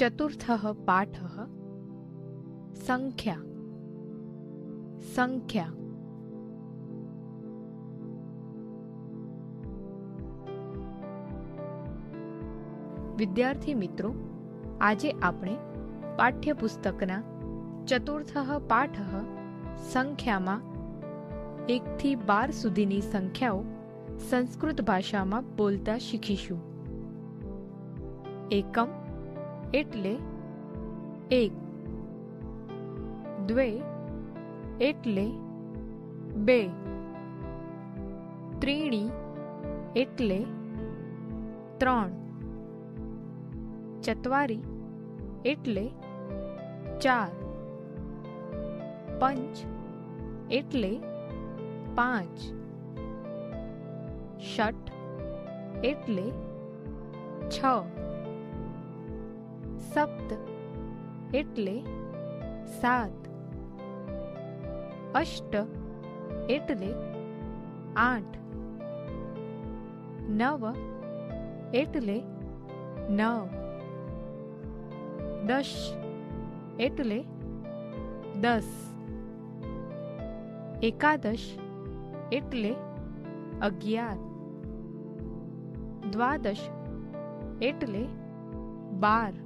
ચતુર્થ પાઠ સંખ્યા સંખ્યા વિદ્યાર્થી મિત્રો આજે આપણે પાઠ્યપુસ્તકના ચતુર્થ પાઠ સંખ્યામાં એકથી બાર સુધીની સંખ્યાઓ સંસ્કૃત ભાષામાં બોલતા શીખીશું એકમ એટલે એક દ્વે એટલે બે ત્રીણી એટલે ત્રણ ચત્વારી એટલે ચાર પંચ એટલે પાંચ ષટ એટલે છ सप्त એટલે 7 અષ્ટ એટલે 8 નવ એટલે 9 દશ એટલે 10 એકાદશ એટલે 11 દ્વાદશ એટલે 12